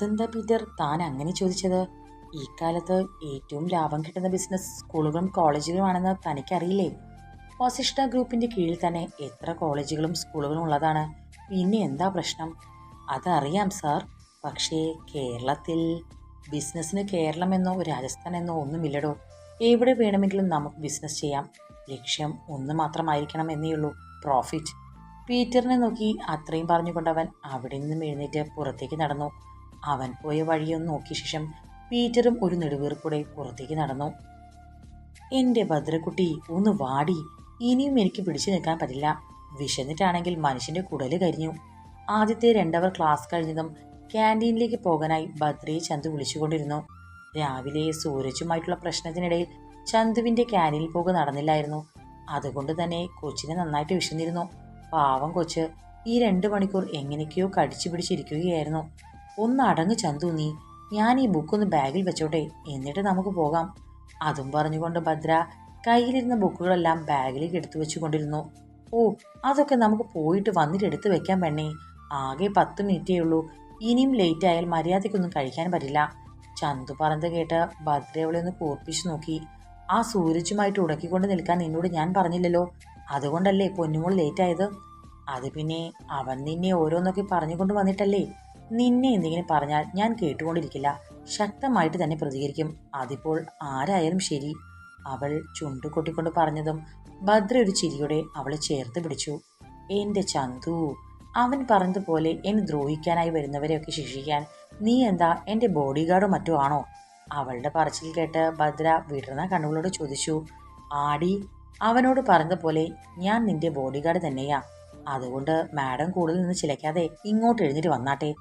അതെന്താ പീറ്റർ? താൻ അങ്ങനെ ചോദിച്ചത്. ഈ കാലത്ത് ഏറ്റവും ലാഭം കിട്ടുന്ന ബിസിനസ് സ്കൂളുകളും കോളേജുകളുമാണെന്ന് തനിക്കറിയില്ലേ? വസിഷ്ഠ ഗ്രൂപ്പിന്റെ കീഴിൽ തന്നെ എത്ര കോളേജുകളും സ്കൂളുകളും ഉള്ളതാണ്. പിന്നെ എന്താ പ്രശ്നം? അതറിയാം സാർ. പക്ഷേ കേരളത്തിൽ ബിസിനസ്സിന് കേരളമെന്നോ രാജസ്ഥാൻ എന്നോ ഒന്നുമില്ലടോ. എവിടെ വേണമെങ്കിലും നമുക്ക് ബിസിനസ് ചെയ്യാം. ലക്ഷ്യം ഒന്ന് മാത്രമായിരിക്കണം എന്നേ ഉള്ളൂ. പ്രോഫിറ്റ്. പീറ്ററിനെ നോക്കി അത്രയും പറഞ്ഞുകൊണ്ടവൻ അവിടെ നിന്നും എഴുന്നേറ്റ് പുറത്തേക്ക് നടന്നു. അവൻ പോയ വഴിയൊന്ന് നോക്കിയ ശേഷം പീറ്ററും ഒരു നെടുവീർപ്പൂടെ പുറത്തേക്ക് നടന്നു. എന്റെ ഭദ്രക്കുട്ടി ഒന്ന് വാടി. ഇനിയും എനിക്ക് പിടിച്ചു നിൽക്കാൻ പറ്റില്ല. വിശന്നിട്ടാണെങ്കിൽ മനുഷ്യന്റെ കുടൽ കരിഞ്ഞു. ആദ്യത്തെ രണ്ടവർ ക്ലാസ് കഴിഞ്ഞതും ക്യാന്റീനിലേക്ക് പോകാനായി ഭദ്രയെ ചന്തു വിളിച്ചുകൊണ്ടിരുന്നു. രാവിലെ സൂരജുമായിട്ടുള്ള പ്രശ്നത്തിനിടയിൽ ചന്തുവിന്റെ ക്യാന്റീനിൽ പോക്ക് നടന്നില്ലായിരുന്നു. അതുകൊണ്ട് തന്നെ കൊച്ചിനെ നന്നായിട്ട് വിശന്നിരുന്നു. പാവം കൊച്ച് ഈ രണ്ട് മണിക്കൂർ എങ്ങനെയൊക്കെയോ കടിച്ചു പിടിച്ചിരിക്കുകയായിരുന്നു. ഒന്ന് അടങ്ങ് ചന്തു നീ. ഞാൻ ഈ ബുക്കൊന്ന് ബാഗിൽ വെച്ചോട്ടെ എന്നിട്ട് നമുക്ക് പോകാം. അതും പറഞ്ഞുകൊണ്ട് ഭദ്ര കയ്യിലിരുന്ന ബുക്കുകളെല്ലാം ബാഗിലേക്ക് എടുത്തു വെച്ചുകൊണ്ടിരുന്നു. ഓ അതൊക്കെ നമുക്ക് പോയിട്ട് വന്നിട്ട് എടുത്തു വെക്കാൻ പെണ്ണേ. ആകെ പത്ത് മിനിറ്റേ ഉള്ളൂ ഇനിയും ലേറ്റ് ആയാൽ മര്യാദയ്ക്കൊന്നും കഴിക്കാൻ പറ്റില്ല. ചന്തു പറഞ്ഞത് കേട്ട് ഭദ്ര അവളെ ഒന്ന് കൂർപ്പിച്ചു നോക്കി. ആ സൂരജുമായിട്ട് ഉടക്കിക്കൊണ്ട് നിൽക്കാൻ നിന്നോട് ഞാൻ പറഞ്ഞില്ലല്ലോ. അതുകൊണ്ടല്ലേ പൊന്നുമോൾ ലേറ്റ് ആയത്? അത് പിന്നെ അവൻ നിന്നെ ഓരോന്നൊക്കെ പറഞ്ഞുകൊണ്ട് വന്നിട്ടല്ലേ? നിന്നെ എന്തെങ്കിലും പറഞ്ഞാൽ ഞാൻ കേട്ടുകൊണ്ടിരിക്കില്ല. ശക്തമായിട്ട് തന്നെ പ്രതികരിക്കും. അതിപ്പോൾ ആരായാലും ശരി. അവൾ ചുണ്ടു കൊട്ടിക്കൊണ്ട് പറഞ്ഞതും ഭദ്ര ഒരു ചിരിയോടെ അവളെ ചേർത്ത് പിടിച്ചു. എന്റെ ചന്തു അവൻ പറഞ്ഞതുപോലെ എന്നെ ദ്രോഹിക്കാനായി വരുന്നവരെയൊക്കെ ശിക്ഷിക്കാൻ നീ എന്താ എന്റെ ബോഡി ഗാർഡോ മറ്റോ ആണോ? അവളുടെ പറച്ചിൽ കേട്ട് ഭദ്ര വിടർന്ന കണ്ണുകളോട് ചോദിച്ചു. ആടി അവനോട് പറഞ്ഞതുപോലെ ഞാൻ നിന്റെ ബോഡി ഗാർഡ് തന്നെയാ. അതുകൊണ്ട് മാഡം കൂടുതൽ നിന്ന് ചിലക്കാതെ ഇങ്ങോട്ട് എഴുന്നേറ്റ് വന്നാട്ടെ.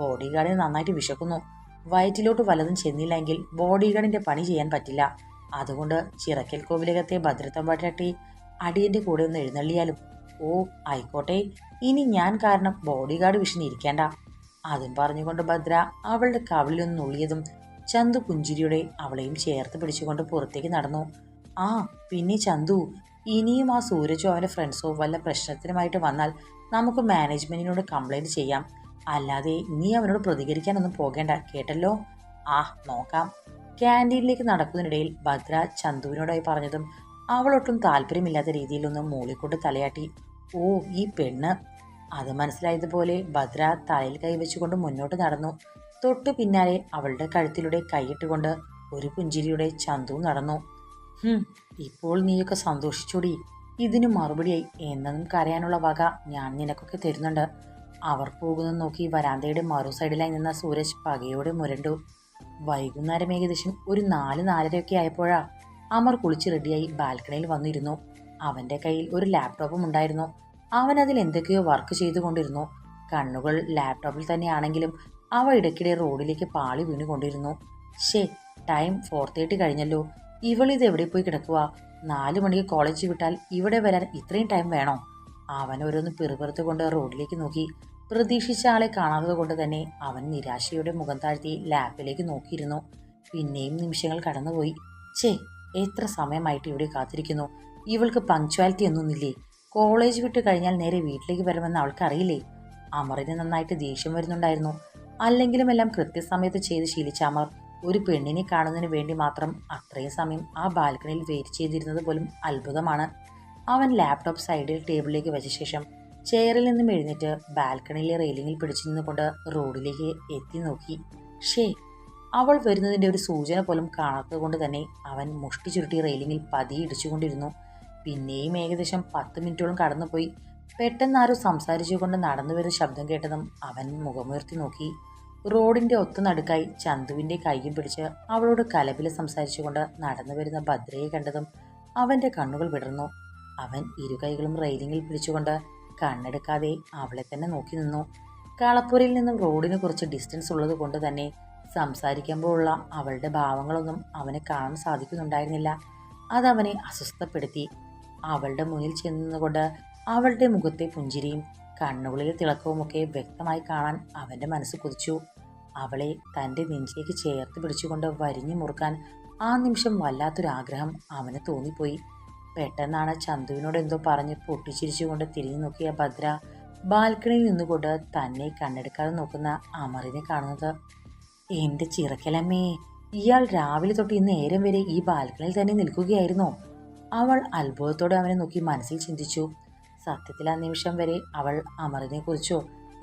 ബോഡി ഗാർഡിന് നന്നായിട്ട് വിശക്കുന്നു. വയറ്റിലോട്ട് വലതും ചെന്നില്ലെങ്കിൽ ബോഡിഗാർഡിന്റെ പണി ചെയ്യാൻ പറ്റില്ല. അതുകൊണ്ട് ചിറക്കൽ കോവിലകത്തെ ഭദ്രത്തമ്പാട്ടി അടിയന്റെ കൂടെ ഒന്ന് എഴുന്നള്ളിയാലും. ഓ ആയിക്കോട്ടെ. ഇനി ഞാൻ കാരണം ബോഡിഗാർഡ് ഗാർഡ് വിഷനിരിക്കേണ്ട അതും പറഞ്ഞുകൊണ്ട് ഭദ്ര അവളുടെ കവിളിലൊന്ന് ഉള്ളിയതും ചന്തു പുഞ്ചിരിയുടെ അവളെയും ചേർത്ത് പിടിച്ചുകൊണ്ട് പുറത്തേക്ക് നടന്നു. ആ പിന്നെ ചന്തു ഇനിയും ആ സൂരജോ അവന്റെ ഫ്രണ്ട്സോ വല്ല പ്രശ്നത്തിനുമായിട്ട് വന്നാൽ നമുക്ക് മാനേജ്മെന്റിനോട് കംപ്ലൈന്റ് ചെയ്യാം. അല്ലാതെ നീ അവനോട് പ്രതികരിക്കാനൊന്നും പോകേണ്ട. കേട്ടല്ലോ? ആ നോക്കാം. ക്യാന്റീനിലേക്ക് നടക്കുന്നതിനിടയിൽ ഭദ്ര ചന്തുവിനോടായി പറഞ്ഞതും അവളൊട്ടും താല്പര്യമില്ലാത്ത രീതിയിലൊന്നും മൂളിക്കൊണ്ട് തലയാട്ടി. ഓ ഈ പെണ്ണ്. അത് മനസ്സിലായതുപോലെ ഭദ്ര തലയിൽ കൈവച്ചുകൊണ്ട് മുന്നോട്ട് നടന്നു. തൊട്ടു പിന്നാലെ അവളുടെ കഴുത്തിലൂടെ കൈയിട്ടുകൊണ്ട് ഒരു പുഞ്ചിരിയുടെ ചന്തു നടന്നു. ഇപ്പോൾ നീയൊക്കെ സന്തോഷിച്ചൂടി. ഇതിനു മറുപടിയായി. എന്നും കരയാനുള്ള വക ഞാൻ നിനക്കൊക്കെ തരുന്നുണ്ട്. അവർ പോകുന്നത് നോക്കി വരാന്തയുടെ മറു സൈഡിലായി നിന്ന സൂരജ് പകയോടെ മുരണ്ടു. വൈകുന്നേരം ഏകദേശം ഒരു നാല് നാലരയൊക്കെ ആയപ്പോഴാ അമർ കുളിച്ച് റെഡിയായി ബാൽക്കണിയിൽ വന്നിരുന്നു. അവന്റെ കയ്യിൽ ഒരു ലാപ്ടോപ്പും ഉണ്ടായിരുന്നു. അവൻ അതിൽ എന്തൊക്കെയോ വർക്ക് ചെയ്തുകൊണ്ടിരുന്നു. കണ്ണുകൾ ലാപ്ടോപ്പിൽ തന്നെയാണെങ്കിലും അവ ഇടയ്ക്കിടെ റോഡിലേക്ക് പാളി വീണുകൊണ്ടിരുന്നു. ഷേ ടൈം ഫോർ തേർട്ടി കഴിഞ്ഞല്ലോ. ഇവളിത് എവിടെ പോയി കിടക്കുക നാലു മണിക്ക് കോളേജ് വിട്ടാൽ ഇവിടെ വരാൻ ഇത്രയും ടൈം വേണോ? അവൻ ഓരോന്ന് പിറുപിറുത്ത് കൊണ്ട് റോഡിലേക്ക് നോക്കി. പ്രതീക്ഷിച്ച ആളെ കാണാത്തത് കൊണ്ട് തന്നെ അവൻ നിരാശയുടെ മുഖം താഴ്ത്തി ലാപ്പിലേക്ക് നോക്കിയിരുന്നു. പിന്നെയും നിമിഷങ്ങൾ കടന്നുപോയി. ചേ എത്ര സമയമായിട്ട് ഇവിടെ കാത്തിരിക്കുന്നു? ഇവൾക്ക് പങ്ക്ച്വാലിറ്റി ഒന്നുമില്ലേ? കോളേജ് വിട്ട് കഴിഞ്ഞാൽ നേരെ വീട്ടിലേക്ക് വരുമെന്ന് അവൾക്കറിയില്ലേ? അമറിന് നന്നായിട്ട് ദേഷ്യം വരുന്നുണ്ടായിരുന്നു. അല്ലെങ്കിലും എല്ലാം കൃത്യസമയത്ത് ചെയ്ത് ശീലിച്ച അമർ ഒരു പെണ്ണിനെ കാണുന്നതിന് വേണ്ടി മാത്രം അത്രയും സമയം ആ ബാൽക്കണിയിൽ വെയിറ്റ് ചെയ്തിരുന്നത് പോലും അത്ഭുതമാണ്. അവൻ ലാപ്ടോപ്പ് സൈഡിൽ ടേബിളിലേക്ക് വെച്ച ശേഷം ചെയറിൽ നിന്നും എഴുന്നേറ്റ് ബാൽക്കണിയിലെ റെയിലിങ്ങിൽ പിടിച്ചു നിന്നുകൊണ്ട് റോഡിലേക്ക് എത്തി നോക്കി. ഷേ അവൾ വരുന്നതിന്റെ ഒരു സൂചന പോലും കാണാത്തത് കൊണ്ട് തന്നെ അവൻ മുഷ്ടി ചുരുട്ടി റെയിലിങ്ങിൽ പതിയെ ഇടിച്ചുകൊണ്ടിരുന്നു. പിന്നെയും ഏകദേശം പത്ത് മിനിറ്റോളം കടന്നുപോയി. പെട്ടെന്ന് ആരോ സംസാരിച്ചുകൊണ്ട് നടന്നു വരുന്ന ശബ്ദം കേട്ടതും അവൻ മുഖമുയർത്തി നോക്കി. റോഡിന്റെ ഒത്തു നടുക്കായി ചന്തുവിന്റെ കൈയും പിടിച്ച് അവളോട് കലപില സംസാരിച്ചുകൊണ്ട് നടന്നു വരുന്ന ഭദ്രയെ കണ്ടതും അവന്റെ കണ്ണുകൾ വിടർന്നു. അവൻ ഇരുകൈകളും റെയിലിങ്ങിൽ പിടിച്ചുകൊണ്ട് കണ്ണെടുക്കാതെ അവളെ തന്നെ നോക്കി നിന്നു. കാളപ്പൂരിൽ നിന്നും റോഡിന് കുറച്ച് ഡിസ്റ്റൻസ് ഉള്ളത് കൊണ്ട് തന്നെ സംസാരിക്കുമ്പോഴുള്ള അവളുടെ ഭാവങ്ങളൊന്നും അവനെ കാണാൻ സാധിക്കുന്നുണ്ടായിരുന്നില്ല. അതവനെ അസ്വസ്ഥപ്പെടുത്തി. അവളുടെ മുന്നിൽ ചെന്നുകൊണ്ട് അവളുടെ മുഖത്തെ പുഞ്ചിരിയും കണ്ണുകളിലെ തിളക്കവുമൊക്കെ വ്യക്തമായി കാണാൻ അവന്റെ മനസ്സ് കുതിച്ചു. അവളെ തന്റെ നെഞ്ചിലേക്ക് ചേർത്ത് പിടിച്ചുകൊണ്ട് വരിഞ്ഞു മുറുക്കാൻ ആ നിമിഷം വല്ലാത്തൊരാഗ്രഹം അവന് തോന്നിപ്പോയി. പെട്ടെന്നാണ് ചന്തുവിനോട് എന്തോ പറഞ്ഞ് പൊട്ടിച്ചിരിച്ചുകൊണ്ട് തിരിഞ്ഞു നോക്കിയ ഭദ്ര ബാൽക്കണിയിൽ നിന്നുകൊണ്ട് തന്നെ കണ്ണെടുക്കാതെ നോക്കുന്ന അമറിനെ കാണുന്നത്. എന്റെ ചിറക്കലമ്മേ ഇയാൾ രാവിലെ തൊട്ട് ഇന്ന് നേരം വരെ ഈ ബാൽക്കണിയിൽ തന്നെ നിൽക്കുകയായിരുന്നു? അവൾ അത്ഭുതത്തോടെ അവനെ നോക്കി മനസ്സിൽ ചിന്തിച്ചു. സത്യത്തിൽ ആ നിമിഷം വരെ അവൾ അമറിനെ കുറിച്ചോ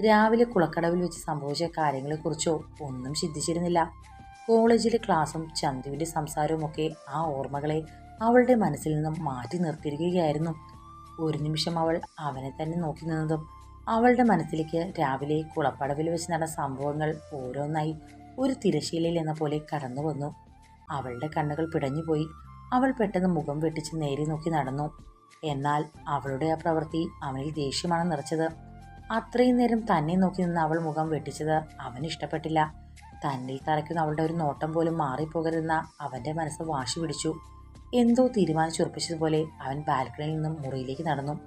രാവിലെ കുളക്കടവിൽ വെച്ച് സംഭവിച്ച കാര്യങ്ങളെക്കുറിച്ചോ ഒന്നും ചിന്തിച്ചിരുന്നില്ല. കോളേജിലെ ക്ലാസ്സും ചന്തുവിന്റെ സംസാരവും ഒക്കെ ആ ഓർമ്മകളെ അവളുടെ മനസ്സിൽ നിന്നും മാറ്റി നിർത്തിയിരിക്കുകയായിരുന്നു. ഒരു നിമിഷം അവൾ അവനെ തന്നെ നോക്കി നിന്നതും അവളുടെ മനസ്സിലേക്ക് രാവിലെ കുളപ്പടവിൽ വെച്ച് നടന്ന സംഭവങ്ങൾ ഓരോന്നായി ഒരു തിരശീലയിൽ എന്ന പോലെ കടന്നു വന്നു. അവളുടെ കണ്ണുകൾ പിടഞ്ഞുപോയി. അവൾ പെട്ടെന്ന് മുഖം വെട്ടിച്ച് നേരെ നോക്കി നടന്നു. എന്നാൽ അവളുടെ ആ പ്രവൃത്തി അവനിൽ ദേഷ്യമാണ് നിറച്ചത്. അത്രയും നേരം തന്നെ നോക്കി നിന്ന് അവൾ മുഖം വെട്ടിച്ചത് അവന് ഇഷ്ടപ്പെട്ടില്ല. തന്നിൽ തറയ്ക്കുന്ന അവളുടെ ഒരു നോട്ടം പോലും മാറിപ്പോകരുതെന്ന അവന്റെ മനസ്സ് വാശി പിടിച്ചു. എന്തോ തീരുമാനിച്ചുറപ്പിച്ചതുപോലെ അവൻ ബാൽക്കണിയിൽ നിന്നും മുറിയിലേക്ക് നടന്നു.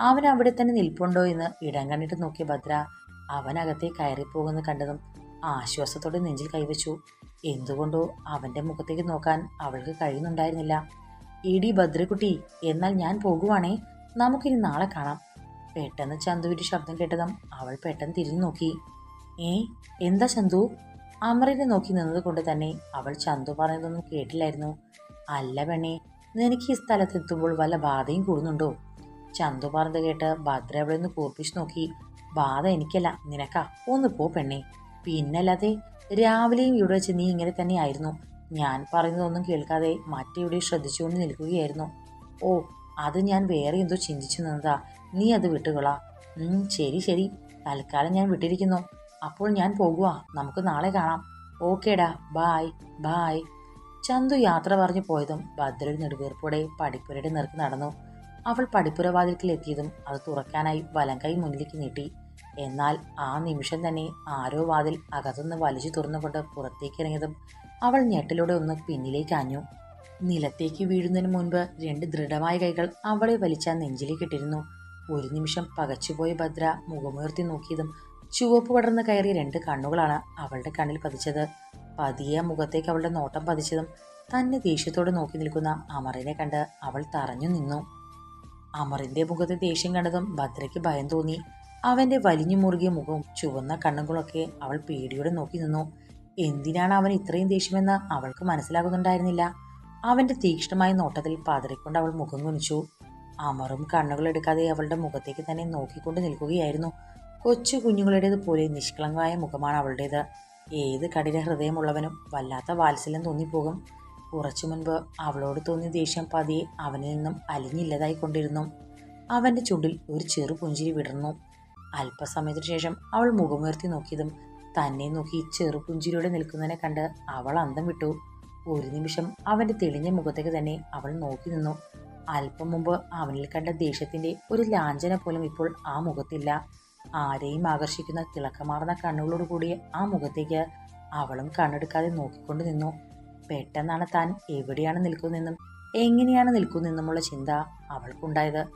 അവൻ അവിടെ തന്നെ നിൽപ്പുണ്ടോ എന്ന് ഇടം കണ്ടിട്ട് നോക്കിയ ഭദ്ര അവനകത്തെ കയറിപ്പോകുന്നത് കണ്ടതും ആശ്വാസത്തോടെ നെഞ്ചിൽ കൈവച്ചു. എന്തുകൊണ്ടോ അവന്റെ മുഖത്തേക്ക് നോക്കാൻ അവൾക്ക് കഴിയുന്നുണ്ടായിരുന്നില്ല. ഇടി ഭദ്രക്കുട്ടി എന്നാൽ ഞാൻ പോകുവാണേ. നമുക്കിനി നാളെ കാണാം. പെട്ടെന്ന് ചന്തുവിന്റെ ശബ്ദം കേട്ടതും അവൾ പെട്ടെന്ന് തിരിഞ്ഞു നോക്കി ഏ എന്താ ചന്തു? അമറിനെ നോക്കി നിന്നത് കൊണ്ട് തന്നെ അവൾ ചന്തു പറഞ്ഞതൊന്നും കേട്ടില്ലായിരുന്നു. അല്ല പെണ്ണേ നിനക്ക് ഈ സ്ഥലത്തെത്തുമ്പോൾ വല്ല ബാധയും കൂടുന്നുണ്ടോ? ചന്തു പറഞ്ഞത് കേട്ട് ഭദ്ര അവിടെ നിന്ന് കൂർപ്പിച്ച് നോക്കി. ബാധ എനിക്കല്ല നിനക്കാ. ഒന്ന് പോ പെണ്ണേ. പിന്നല്ലാതെ രാവിലെയും ഇവിടെ വെച്ച് നീ ഇങ്ങനെ തന്നെയായിരുന്നു. ഞാൻ പറയുന്നതൊന്നും കേൾക്കാതെ മറ്റെവിടെ ശ്രദ്ധിച്ചുകൊണ്ട് നിൽക്കുകയായിരുന്നു. ഓ അത് ഞാൻ വേറെ എന്തോ ചിന്തിച്ചു നിന്നതാ. നീ അത് വിട്ടുകൊള്ളാം ഉം ശരി ശരി. തൽക്കാലം ഞാൻ വിട്ടിരിക്കുന്നു. അപ്പോൾ ഞാൻ പോകുക നമുക്ക് നാളെ കാണാം. ഓക്കേടാ. ബായ്. ബായ്. ചന്തു യാത്ര പറഞ്ഞു പോയതും ഭദ്രയുടെ നെടുവീർപ്പോടെ പടിപ്പുരയുടെ നിറക്ക് നടന്നു. അവൾ പടിപ്പുരവാതിൽക്കിൽ എത്തിയതും അത് തുറക്കാനായി വലം കൈ മുന്നിലേക്ക് നീട്ടി. എന്നാൽ ആ നിമിഷം തന്നെ ആരോ വാതിൽ അകത്തുനിന്ന് വലിച്ചു തുറന്നുകൊണ്ട് പുറത്തേക്ക് ഇറങ്ങിയതും അവൾ ഞെട്ടിലൂടെ ഒന്ന് പിന്നിലേക്ക് ആഞ്ഞു നിലത്തേക്ക് വീഴുന്നതിന് മുൻപ് രണ്ട് ദൃഢമായ കൈകൾ അവളെ വലിച്ച നെഞ്ചിലേക്ക് ഇട്ടിരുന്നു. ഒരു നിമിഷം പകച്ചുപോയ ഭദ്ര മുഖമുയർത്തി നോക്കിയതും ചുവപ്പ് പടർന്ന് കയറിയ രണ്ട് കണ്ണുകളാണ് അവളുടെ കണ്ണിൽ പതിച്ചത്. പതിയെ മുഖത്തേക്ക് അവളുടെ നോട്ടം പതിച്ചതും തന്നെ ദേഷ്യത്തോടെ നോക്കി നിൽക്കുന്ന അമറിനെ കണ്ട് അവൾ തറഞ്ഞു നിന്നു. അമറിന്റെ മുഖത്തെ ദേഷ്യം കണ്ടതും ഭദ്രയ്ക്ക് ഭയം തോന്നി. അവന്റെ വലിഞ്ഞു മുറുകിയ മുഖവും ചുവന്ന കണ്ണുകളൊക്കെ അവൾ പേടിയോടെ നോക്കി നിന്നു. എന്തിനാണ് അവൻ ഇത്രയും ദേഷ്യമെന്ന് അവൾക്ക് മനസ്സിലാകുന്നുണ്ടായിരുന്നില്ല. അവന്റെ തീക്ഷ്ണമായ നോട്ടത്തിൽ പതറിക്കൊണ്ട് അവൾ മുഖം കുനിച്ചു. അമറും കണ്ണുകളെടുക്കാതെ അവളുടെ മുഖത്തേക്ക് തന്നെ നോക്കിക്കൊണ്ട് നിൽക്കുകയായിരുന്നു. കൊച്ചു കുഞ്ഞുങ്ങളുടേത് പോലെ നിഷ്കളങ്കമായ മുഖമാണ് അവളുടേത്. ഏത് കഠിന ഹൃദയമുള്ളവനും വല്ലാത്ത വാത്സല്യം തോന്നിപ്പോകും. കുറച്ചു മുൻപ് അവളോട് തോന്നിയ ദേഷ്യം പതിയെ അവനിൽ നിന്നും അലിഞ്ഞില്ലതായി കൊണ്ടിരുന്നു. അവന്റെ ചുണ്ടിൽ ഒരു ചെറു പുഞ്ചിരി വിടർന്നു. അല്പസമയത്തിനു ശേഷം അവൾ മുഖമുയർത്തി നോക്കിയതും തന്നെ നോക്കി ചെറു പുഞ്ചിരിയോടെ നിൽക്കുന്നതിനെ കണ്ട് അവൾ അന്തം വിട്ടു. ഒരു നിമിഷം അവന്റെ തെളിഞ്ഞ മുഖത്തേക്ക് തന്നെ അവൾ നോക്കി നിന്നു. അല്പം മുമ്പ് അവനിൽ കണ്ട ദേഷ്യത്തിന്റെ ഒരു ലാഞ്ചന പോലും ഇപ്പോൾ ആ മുഖത്തില്ല. ആരെയും ആകർഷിക്കുന്ന തിളക്കമാർന്ന കണ്ണുകളോട് കൂടിയ ആ മുഖത്തേക്ക് അവളും കണ്ണെടുക്കാതെ നോക്കിക്കൊണ്ട് നിന്നു. പെട്ടെന്നാണ് താൻ എവിടെയാണ് നിൽക്കുന്നതെന്നും എങ്ങനെയാണ് നിൽക്കുന്നതെന്നുമുള്ള ചിന്ത അവൾക്കുണ്ടായത്.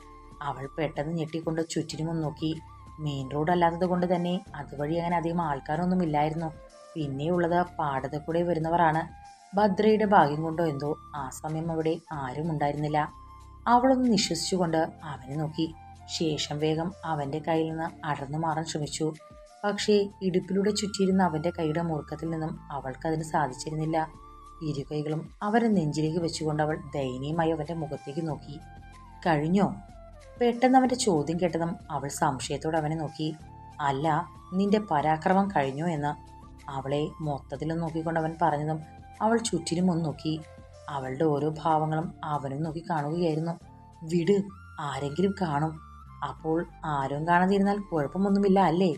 അവൾ പെട്ടെന്ന് ഞെട്ടിക്കൊണ്ട് ചുറ്റിനും നോക്കി. മെയിൻ റോഡ് അല്ലാത്തത് കൊണ്ട് തന്നെ അതുവഴി അങ്ങനെ അധികം ആൾക്കാരൊന്നും ഇല്ലായിരുന്നു. പിന്നെയുള്ളത് പാടത്തെ കൂടെ വരുന്നവരാണ്. ഭദ്രയുടെ ഭാഗ്യം കൊണ്ടോ എന്തോ ആ സമയം അവിടെ ആരും ഉണ്ടായിരുന്നില്ല. അവളൊന്ന് നിശ്വസിച്ചുകൊണ്ട് അവനെ നോക്കി. ശേഷം വേഗം അവന്റെ കയ്യിൽ നിന്ന് അടർന്നു മാറാൻ ശ്രമിച്ചു. പക്ഷേ ഇടുപ്പിലൂടെ ചുറ്റിയിരുന്ന അവന്റെ കൈയുടെ മുറുക്കത്തിൽ നിന്നും അവൾക്കതിന് സാധിച്ചിരുന്നില്ല. ഇരു കൈകളും അവരെ നെഞ്ചിലേക്ക് വെച്ചുകൊണ്ട് അവൾ ദയനീയമായി അവന്റെ മുഖത്തേക്ക് നോക്കി. കഴിഞ്ഞോ? പെട്ടെന്ന് അവന്റെ ചോദ്യം കേട്ടതും അവൾ സംശയത്തോടെ അവനെ നോക്കി. അല്ല നിന്റെ പരാക്രമം കഴിഞ്ഞോ? എന്ന് അവളെ മൊത്തത്തിലും നോക്കിക്കൊണ്ട് അവൻ പറഞ്ഞതും അവൾ ചുറ്റിലും ഒന്ന് നോക്കി. അവളുടെ ഓരോ ഭാവങ്ങളും അവനും നോക്കി കാണുകയായിരുന്നു. വിട് ആരെങ്കിലും കാണും. അപ്പോൾ ആരും കാണാതിരുന്നാൽ കുഴപ്പമൊന്നുമില്ല അല്ലേ?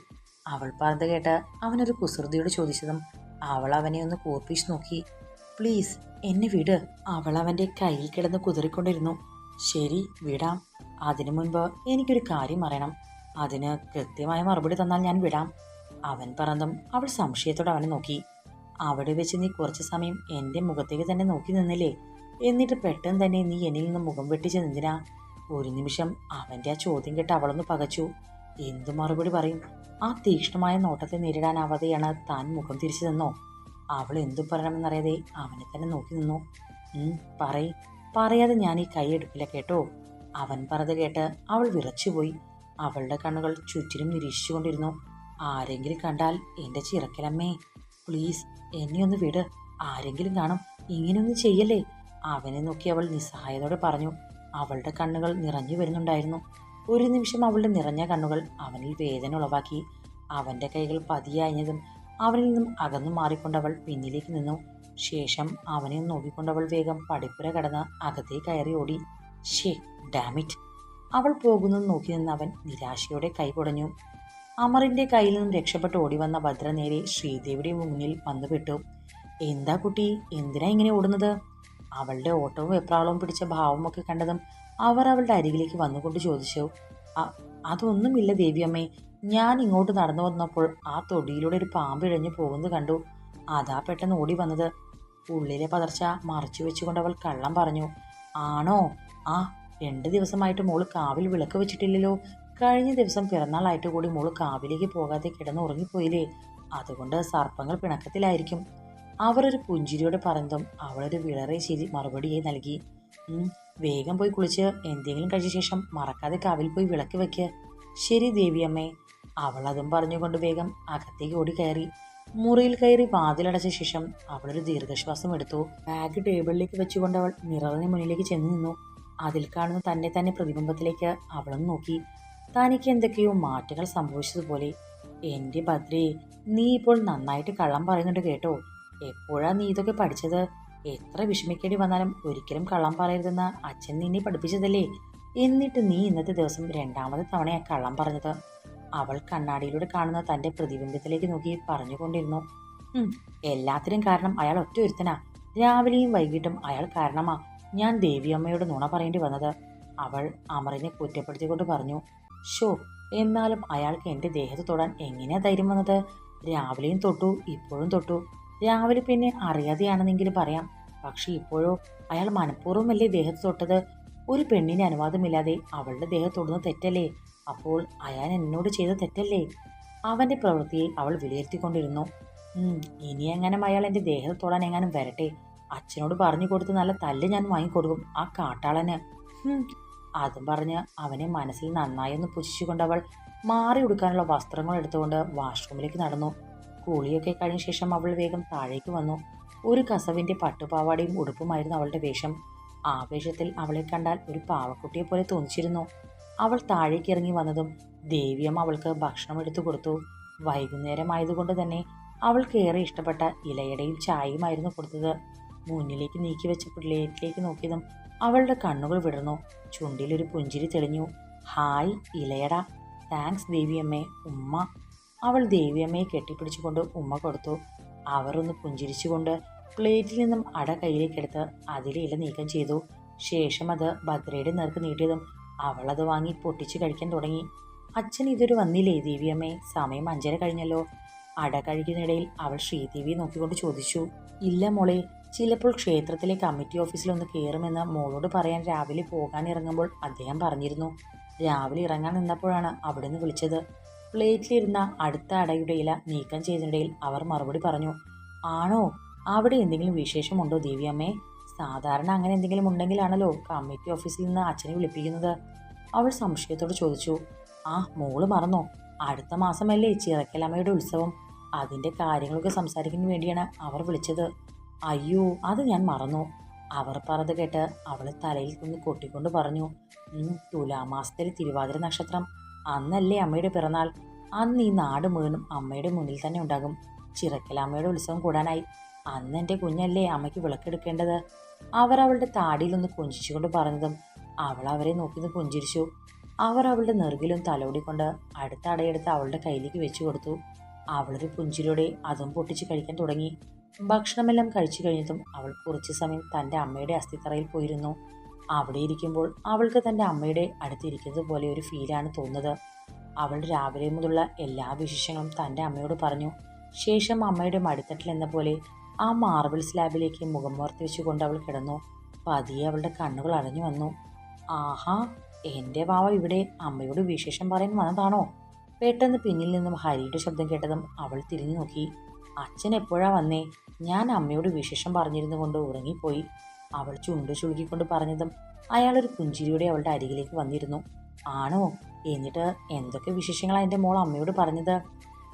അവൾ പറഞ്ഞത് കേട്ട് അവനൊരു കുസൃതിയോട് ചോദിച്ചതും അവൾ അവനെ ഒന്ന് കോർപ്പിച്ച് നോക്കി. പ്ലീസ് എന്നെ വിട്. അവൾ അവന്റെ കയ്യിൽ കിടന്ന് കുതിറിക്കൊണ്ടിരുന്നു. ശരി വിടാം. അതിനു മുൻപ് എനിക്കൊരു കാര്യം അറിയണം. അതിന് കൃത്യമായ മറുപടി തന്നാൽ ഞാൻ വിടാം. അവൻ പറഞ്ഞതും അവൾ സംശയത്തോടെ അവനെ നോക്കി. അവിടെ വെച്ച് നീ കുറച്ച് സമയം എന്റെ മുഖത്തേക്ക് തന്നെ നോക്കി നിന്നില്ലേ? എന്നിട്ട് പെട്ടെന്ന് തന്നെ നീ എന്നിൽ നിന്ന് മുഖം വെട്ടിച്ച് നിന്തിനാ? ഒരു നിമിഷം അവന്റെ ആ ചോദ്യം കേട്ട് അവളൊന്ന് പകച്ചു. എന്തു മറുപടി പറയും? ആ തീക്ഷ്ണമായ നോട്ടത്തെ നേരിടാനാവാതെയാണ് താൻ മുഖം തിരിച്ചു നിന്നോ? അവൾ എന്തു പറയണമെന്നറിയാതെ അവനെ തന്നെ നോക്കി നിന്നു. പറയും പറയ്. പറയാതെ ഞാൻ ഈ കൈ കേട്ടോ. അവൻ പറഞ്ഞത് കേട്ട് അവൾ വിറച്ചുപോയി. അവളുടെ കണ്ണുകൾ ചുറ്റിനും നിരീക്ഷിച്ചുകൊണ്ടിരുന്നു. ആരെങ്കിലും കണ്ടാൽ എന്റെ ചിറക്കലമ്മേ പ്ലീസ് എന്നെ ഒന്ന് വിട്. ആരെങ്കിലും കാണും. ഇങ്ങനെയൊന്നും ചെയ്യല്ലേ? അവനെ നോക്കി അവൾ നിസ്സഹായതോടെ പറഞ്ഞു. അവളുടെ കണ്ണുകൾ നിറഞ്ഞു വരുന്നുണ്ടായിരുന്നു. ഒരു നിമിഷം അവളുടെ നിറഞ്ഞ കണ്ണുകൾ അവനിൽ വേദന ഉളവാക്കി. അവന്റെ കൈകൾ പതിയായതും അവനിൽ നിന്നും അകന്നു മാറിക്കൊണ്ടവൾ പിന്നിലേക്ക് നിന്നു. ശേഷം അവനെ നോക്കിക്കൊണ്ടവൾ വേഗം പടിപ്പുര കടന്ന് അകത്തേ കയറി ഓടി. ഷേ ഡാമിറ്റ്. അവൾ പോകുന്നത് നോക്കി നിന്ന് അവൻ നിരാശയോടെ കൈ കുടഞ്ഞു അമറിന്റെ കയ്യിൽ നിന്നും രക്ഷപ്പെട്ട് ഓടി വന്ന ഭദ്ര നേരെ ശ്രീദേവിയുടെ മുന്നിൽ വന്നുപെട്ടു. എന്താ കുട്ടി? എന്തിനാ ഇങ്ങനെ ഓടുന്നത്? അവളുടെ ഓട്ടവും എപ്രാളവും പിടിച്ച ഭാവമൊക്കെ കണ്ടതും അവർ അവളുടെ അരികിലേക്ക് വന്നുകൊണ്ട് ചോദിച്ചു "അ- അതൊന്നുമില്ല ദേവിയമ്മേ ഞാൻ ഇങ്ങോട്ട് നടന്നു വന്നപ്പോൾ ആ തൊടിയിലൂടെ ഒരു പാമ്പ് ഇഴഞ്ഞു പോകുന്നത് കണ്ടു. അതാ പെട്ടെന്ന് ഓടി വന്നത്. ഉള്ളിലെ പതർച്ച മറച്ചു വെച്ചുകൊണ്ട് അവൾ കള്ളം പറഞ്ഞു ആണോ? ആ രണ്ട് ദിവസമായിട്ട് മോൾ കാവിൽ വിളക്ക് വെച്ചിട്ടില്ലല്ലോ. കഴിഞ്ഞ ദിവസം പിറന്നാളായിട്ട് കൂടി മോൾ കാവിലേക്ക് പോകാതെ കിടന്ന് ഉറങ്ങിപ്പോയില്ലേ അതുകൊണ്ട് സർപ്പങ്ങൾ പിണക്കത്തിലായിരിക്കും. അവർ ഒരു പുഞ്ചിരിയോട് പറഞ്ഞതും അവളൊരു വിളറെ ചിരി മറുപടിയായി നൽകി. വേഗം പോയി കുളിച്ച്. എന്തെങ്കിലും കഴിച്ച ശേഷം മറക്കാതെ കാവിൽ പോയി വിളക്ക് വെക്ക്. ശരി ദേവിയമ്മേ. അവൾ അതും പറഞ്ഞുകൊണ്ട് വേഗം അകത്തേക്ക് ഓടി കയറി മുറിയിൽ കയറി വാതിലടച്ച ശേഷം അവളൊരു ദീർഘശ്വാസം എടുത്തു. ബാഗ് ടേബിളിലേക്ക് വെച്ചുകൊണ്ട് അവൾ മിററിന് മുന്നിലേക്ക് ചെന്ന് നിന്നു. അതിൽ കാണുന്ന തന്നെ തന്നെ പ്രതിബിംബത്തിലേക്ക് അവളും നോക്കി. തനിക്ക് എന്തൊക്കെയോ മാറ്റങ്ങൾ സംഭവിച്ചതുപോലെ. എന്റെ ഭദ്രേ നീ ഇപ്പോൾ നന്നായിട്ട് കള്ളം പറയുന്നുണ്ട് കേട്ടോ. എപ്പോഴാ നീ ഇതൊക്കെ പഠിച്ചത്? എത്ര വിഷമിക്കേണ്ടി വന്നാലും ഒരിക്കലും കള്ളം പറയരുതെന്ന് അച്ഛൻ നിന്നെ പഠിപ്പിച്ചതല്ലേ? എന്നിട്ട് നീ ഇന്നത്തെ ദിവസം രണ്ടാമത്തെ തവണയാ കള്ളം പറഞ്ഞത്. അവൾ കണ്ണാടിയിലൂടെ കാണുന്ന തന്റെ പ്രതിബിംബത്തിലേക്ക് നോക്കി പറഞ്ഞുകൊണ്ടിരുന്നു. "ഉം, എല്ലാത്തിനും കാരണം അയാൾ ഒറ്റ ഒരുത്തനാ. രാവിലെയും വൈകിട്ടും അയാൾ കാരണമാ. ഞാൻ ദേവിയമ്മയോട് നുണ പറയേണ്ടി വന്നത്. അവൾ അമറിനെ കുറ്റപ്പെടുത്തിക്കൊണ്ട് പറഞ്ഞു ഷോ എന്നാലും അയാൾക്ക് എന്റെ ദേഹത്ത് തൊടാൻ എങ്ങനെയാ ധൈര്യം വന്നത്? രാവിലെയും തൊട്ടു ഇപ്പോഴും തൊട്ടു. രാവിലെ പിന്നെ അറിയാതെയാണെന്നെങ്കിലും പറയാം. പക്ഷേ ഇപ്പോഴോ അയാൾ മനഃപൂർവമല്ലേ ദേഹത്ത് തൊട്ടത്? ഒരു പെണ്ണിന് അനുവാദമില്ലാതെ അവളുടെ ദേഹത്ത് തൊടുന്ന തെറ്റല്ലേ? അപ്പോൾ അയാൾ എന്നോട് ചെയ്ത തെറ്റല്ലേ? അവന്റെ പ്രവൃത്തിയെ അവൾ വിലയിരുത്തിക്കൊണ്ടിരുന്നു. ഇനി എങ്ങനെ അയാൾ എന്റെ ദേഹത്ത് തൊടാൻ എങ്ങാനും വരട്ടെ. അച്ഛനോട് പറഞ്ഞു കൊടുത്ത് നല്ല തല്ല് ഞാൻ വാങ്ങിക്കൊടുക്കും ആ കാട്ടാളന്. അതും പറഞ്ഞ് അവനെ മനസ്സിൽ നന്നായി ഒന്ന് പുച്ഛിച്ചുകൊണ്ട് അവൾ മാറി ഉടുക്കാനുള്ള വസ്ത്രങ്ങൾ എടുത്തുകൊണ്ട് വാഷ്റൂമിലേക്ക് നടന്നു. കുളിയൊക്കെ കഴിഞ്ഞ ശേഷം അവൾ വേഗം താഴേക്ക് വന്നു. ഒരു കസവിന്റെ പട്ടുപാവാടയും ഉടുപ്പുമായിരുന്നു അവളുടെ വേഷം. ആവേശത്തിൽ അവളെ കണ്ടാൽ ഒരു പാവക്കുട്ടിയെ പോലെ തോന്നിച്ചിരുന്നു. അവൾ താഴേക്ക് ഇറങ്ങി വന്നതും ദേവിയം അവൾക്ക് ഭക്ഷണം എടുത്തു കൊടുത്തു. വൈകുന്നേരമായതുകൊണ്ട് തന്നെ അവൾക്ക് ഏറെ ഇഷ്ടപ്പെട്ട ഇലയടയും ചായയുമായിരുന്നു കൊടുത്തത്. മുന്നിലേക്ക് നീക്കി വെച്ച പ്ലേറ്റിലേക്ക് നോക്കിയതും അവളുടെ കണ്ണുകൾ വിടർന്നു. ചുണ്ടിലൊരു പുഞ്ചിരി തെളിഞ്ഞു. ഹായ് ഇലയട. താങ്ക്സ് ദേവിയമ്മേ. ഉമ്മ അവൾ ദേവിയമ്മയെ കെട്ടിപ്പിടിച്ചുകൊണ്ട് ഉമ്മ കൊടുത്തു. അവർ ഒന്ന് പുഞ്ചിരിച്ചുകൊണ്ട് പ്ലേറ്റിൽ നിന്നും അട കയ്യിലേക്കെടുത്ത് അതിലെ ഇല നീക്കം ചെയ്തു. ശേഷം അത് ഭദ്രയുടെ നേർക്ക് നീട്ടിയതും അവളത് വാങ്ങി പൊട്ടിച്ച് കഴിക്കാൻ തുടങ്ങി. അച്ഛൻ ഇതൊരു വന്നില്ലേ ദേവിയമ്മേ? സമയം അഞ്ചര കഴിഞ്ഞല്ലോ. അട കഴിക്കുന്നിടയിൽ അവൾ ശ്രീദേവിയെ നോക്കിക്കൊണ്ട് ചോദിച്ചു. ഇല്ല മോളെ ചിലപ്പോൾ ക്ഷേത്രത്തിലെ കമ്മിറ്റി ഓഫീസിലൊന്ന് കയറുമെന്ന് മോളോട് പറയാൻ രാവിലെ പോകാൻ ഇറങ്ങുമ്പോൾ അദ്ദേഹം പറഞ്ഞിരുന്നു. രാവിലെ ഇറങ്ങാൻ നിന്നപ്പോഴാണ് അവിടുന്ന് വിളിച്ചത്. പ്ലേറ്റിലിരുന്ന അടുത്ത അടയുടെ ഇല നീക്കം ചെയ്തതിനിടയിൽ അവർ മറുപടി പറഞ്ഞു ആണോ? അവിടെ എന്തെങ്കിലും വിശേഷമുണ്ടോ ദേവിയമ്മേ? സാധാരണ അങ്ങനെ എന്തെങ്കിലും ഉണ്ടെങ്കിലാണല്ലോ കമ്മിറ്റി ഓഫീസിൽ നിന്ന് അച്ഛനെ വിളിപ്പിക്കുന്നത്. അവൾ സംശയത്തോട് ചോദിച്ചു ആ മോൾ മറന്നോ? അടുത്ത മാസമല്ലേ ചിറക്കലമ്മയുടെ ഉത്സവം. അതിന്റെ കാര്യങ്ങളൊക്കെ സംസാരിക്കാൻ വേണ്ടിയാണ് അവർ വിളിച്ചത്. അയ്യോ അത് ഞാൻ മറന്നു. അവർ പറഞ്ഞത് കേട്ട് അവൾ തലയിൽ നിന്ന് കൊട്ടിക്കൊണ്ട് പറഞ്ഞു "ഉം, തുലാമാസത്തിലെ തിരുവാതിര നക്ഷത്രം. അന്നല്ലേ അമ്മയുടെ പിറന്നാൾ. അന്ന് ഈ നാട് മുഴുവനും അമ്മയുടെ മുന്നിൽ തന്നെ ഉണ്ടാകും. ചിറക്കലമ്മയുടെ ഉത്സവം കൂടാനായി. അന്ന് എന്റെ കുഞ്ഞല്ലേ അമ്മയ്ക്ക് വിളക്കെടുക്കേണ്ടത്? അവർ അവളുടെ താടിയിലൊന്ന് കൊഞ്ചിച്ചുകൊണ്ട് പറഞ്ഞതും അവൾ അവരെ നോക്കി പുഞ്ചിരിച്ചു. അവർ അവളുടെ നെറുകിലും തലോടിക്കൊണ്ട് അടുത്ത അടയെടുത്ത് അവളുടെ കയ്യിലേക്ക് വെച്ചു കൊടുത്തു. അവളൊരു പുഞ്ചിരിയോടെ അതും പൊട്ടിച്ച് കഴിക്കാൻ തുടങ്ങി. ഭക്ഷണമെല്ലാം കഴിച്ചു കഴിഞ്ഞതും അവൾ കുറച്ചു സമയം തന്റെ അമ്മയുടെ അസ്ഥിത്തറയിൽ പോയിരുന്നു. അവിടെ ഇരിക്കുമ്പോൾ അവൾക്ക് തന്റെ അമ്മയുടെ അടുത്തിരിക്കുന്നത് പോലെ ഒരു ഫീലാണ് തോന്നുന്നത്. അവൾ രാവിലെ മുതലുള്ള എല്ലാ വിശേഷങ്ങളും തന്റെ അമ്മയോട് പറഞ്ഞു. ശേഷം അമ്മയുടെ മടിത്തട്ടിൽ എന്ന പോലെ ആ മാർബിൾ സ്ലാബിലേക്ക് മുഖം മോർത്തി വെച്ചുകൊണ്ട് അവൾ കിടന്നു. പതിയെ അവളുടെ കണ്ണുകൾ അടഞ്ഞു വന്നു. ആഹാ എന്റെ വാവ ഇവിടെ അമ്മയോട് വിശേഷം പറയാൻ വന്നതാണോ? പെട്ടെന്ന് പിന്നിൽ നിന്നും ഹരിയുടെ ശബ്ദം കേട്ടതും അവൾ തിരിഞ്ഞു നോക്കി. അച്ഛൻ എപ്പോഴാ വന്നേ? ഞാൻ അമ്മയോട് വിശേഷം പറഞ്ഞിരുന്നു കൊണ്ട് ഉറങ്ങിപ്പോയി. അവൾ ചുണ്ട് ചുളുക്കിക്കൊണ്ട് പറഞ്ഞതും ഒരു പുഞ്ചിരിയോടെ അവളുടെ അരികിലേക്ക് വന്നിരുന്നു. ആണോ? എന്നിട്ട് എന്തൊക്കെ വിശേഷങ്ങളാണ് എന്റെ മോൾ അമ്മയോട് പറഞ്ഞത്?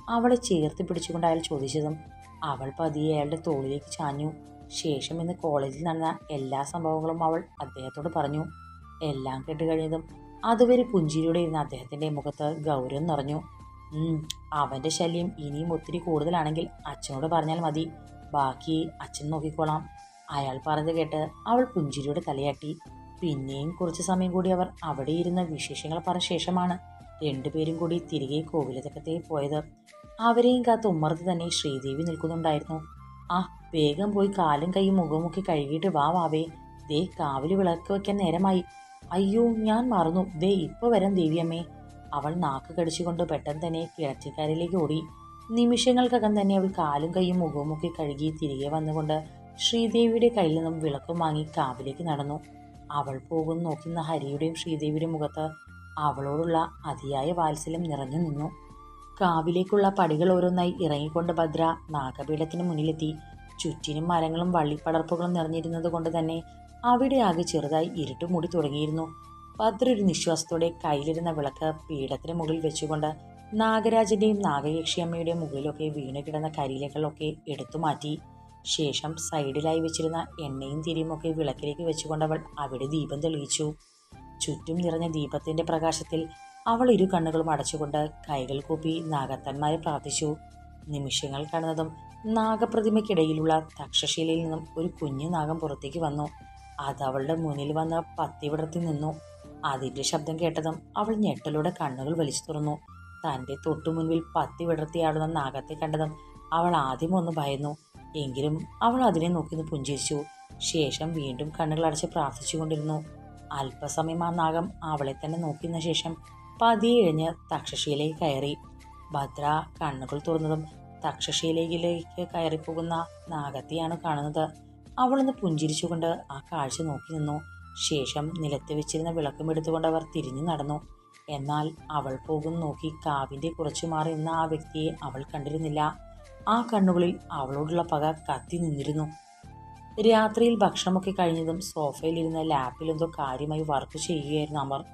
അവളെ ചേർത്ത് പിടിച്ചുകൊണ്ട് അയാൾ ചോദിച്ചതും അവൾ പതിയെ അയാളുടെ തോളിലേക്ക് ചാഞ്ഞു. ശേഷം ഇന്ന് കോളേജിൽ നടന്ന എല്ലാ സംഭവങ്ങളും അവൾ അദ്ദേഹത്തോട് പറഞ്ഞു. എല്ലാം കേട്ട് കഴിഞ്ഞതും അതുവരെ പുഞ്ചിരിയോടെ ഇരുന്ന അദ്ദേഹത്തിന്റെ മുഖത്ത് ഗൗരവം നിറഞ്ഞു. "ഉം, അവന്റെ ശല്യം ഇനിയും ഒത്തിരി കൂടുതലാണെങ്കിൽ അച്ഛനോട് പറഞ്ഞാൽ മതി. ബാക്കി അച്ഛൻ നോക്കിക്കോളാം. അയാൾ പറഞ്ഞു കേട്ട് അവൾ പുഞ്ചിരിയുടെ തലയാട്ടി. പിന്നെയും കുറച്ച് സമയം കൂടി അവർ അവിടെ ഇരുന്ന വിശേഷങ്ങൾ പറഞ്ഞ ശേഷമാണ് രണ്ടുപേരും കൂടി തിരികെ കോവിലതക്കത്തെ പോയത്. അവരെയും കാത്ത് ഉമ്മർത്ത് തന്നെ ശ്രീദേവി നിൽക്കുന്നുണ്ടായിരുന്നു. ആ വേഗം പോയി കാലും കൈയും മുഖവും ഒക്കെ കഴുകിയിട്ട് വാ വാവേ. ദേ കാവിൽ വിളക്ക് വയ്ക്കാൻ നേരമായി. അയ്യോ ഞാൻ മറന്നു. ദേ ഇപ്പൊ വരാം ദേവിയമ്മേ. അവൾ നാക്ക് കടിച്ചുകൊണ്ട് പെട്ടെന്ന് തന്നെ കിണറ്റിക്കാരിലേക്ക് ഓടി. നിമിഷങ്ങൾക്കകം തന്നെ അവൾ കാലും കൈയും മുഖവും ഒക്കെ കഴുകി തിരികെ വന്നുകൊണ്ട് ശ്രീദേവിയുടെ കയ്യിൽ നിന്നും വിളക്കും വാങ്ങി കാവിലേക്ക് നടന്നു. അവൾ പോകുന്ന നോക്കുന്ന ഹരിയുടെയും ശ്രീദേവിയുടെയും മുഖത്ത് അവളോടുള്ള അതിയായ വാത്സല്യം നിറഞ്ഞു നിന്നു. കാവിലേക്കുള്ള പടികൾ ഓരോന്നായി ഇറങ്ങിക്കൊണ്ട് ഭദ്ര നാഗപീഠത്തിന് മുന്നിലെത്തി. ചുറ്റിനും മരങ്ങളും വള്ളിപ്പടർപ്പുകളും നിറഞ്ഞിരുന്നത് കൊണ്ട് തന്നെ അവിടെ ആകെ ചെറുതായി ഇരുട്ട് മൂടി തുടങ്ങിയിരുന്നു. ഭദ്ര ഒരു നിശ്വാസത്തോടെ കയ്യിലിരുന്ന വിളക്ക് പീഠത്തിന് മുകളിൽ വെച്ചുകൊണ്ട് നാഗരാജന്റെയും നാഗയക്ഷിയമ്മയുടെയും മുകളിലൊക്കെ വീണു കിടന്ന കരിയിലകളൊക്കെ എടുത്തു മാറ്റി. ശേഷം സൈഡിലായി വെച്ചിരുന്ന എണ്ണയും തിരിയും ഒക്കെ വിളക്കിലേക്ക് വെച്ചുകൊണ്ടവൾ അവിടെ ദീപം തെളിയിച്ചു. ചുറ്റും നിറഞ്ഞ ദീപത്തിന്റെ പ്രകാശത്തിൽ അവൾ ഇരു കണ്ണുകളും അടച്ചുകൊണ്ട് കൈകൾ കൂപ്പി നാഗത്തന്മാരെ പ്രാർത്ഥിച്ചു. നിമിഷങ്ങൾ കടന്നതും നാഗപ്രതിമയ്ക്കിടയിലുള്ള തക്ഷശിലയിൽ നിന്നും ഒരു കുഞ്ഞു നാഗം പുറത്തേക്ക് വന്നു. അത് അവളുടെ മുന്നിൽ വന്ന് പത്തി വിടർത്തി നിന്നു. അതിന്റെ ശബ്ദം കേട്ടതും അവൾ ഞെട്ടലോടെ കണ്ണുകൾ വലിച്ചു തുറന്നു. തന്റെ തൊട്ടു മുൻപിൽ പത്തി വിടർത്തിയാടുന്ന നാഗത്തെ കണ്ടതും അവൾ ആദ്യം ഒന്ന് ഭയന്നു. എങ്കിലും അവൾ അതിനെ നോക്കി പുഞ്ചിരിച്ചു. ശേഷം വീണ്ടും കണ്ണുകൾ അടച്ച് പ്രാർത്ഥിച്ചുകൊണ്ടിരുന്നു. അല്പസമയം ആ നാഗം അവളെ തന്നെ നോക്കിയ ശേഷം പതിയെ ഇഴഞ്ഞ് തക്ഷശിയിലേക്ക് കയറി. ഭദ്ര കണ്ണുകൾ തുറന്നതും തക്ഷശിയിലേക്ക് കയറിപ്പോകുന്ന നാഗത്തെയാണ് കാണുന്നത്. അവളൊന്ന് പുഞ്ചിരിച്ചുകൊണ്ട് ആ കാഴ്ച നോക്കി നിന്നു. ശേഷം നിലത്ത് വെച്ചിരുന്ന വിളക്കും എടുത്തുകൊണ്ട് അവർ തിരിഞ്ഞു നടന്നു. എന്നാൽ അവൾ പോകും നോക്കി കാവിന്റെ കുറച്ചു മാറി നിന്ന ആ വ്യക്തിയെ അവൾ കണ്ടിരുന്നില്ല. ആ കണ്ണുകളിൽ അവളോടുള്ള പക കത്തി നിന്നിരുന്നു. രാത്രിയിൽ ഭക്ഷണമൊക്കെ കഴിഞ്ഞതും സോഫയിലിരുന്ന ലാപ്പിൽ എന്തോ കാര്യമായി വർക്ക് ചെയ്യുകയായിരുന്നു അമർ.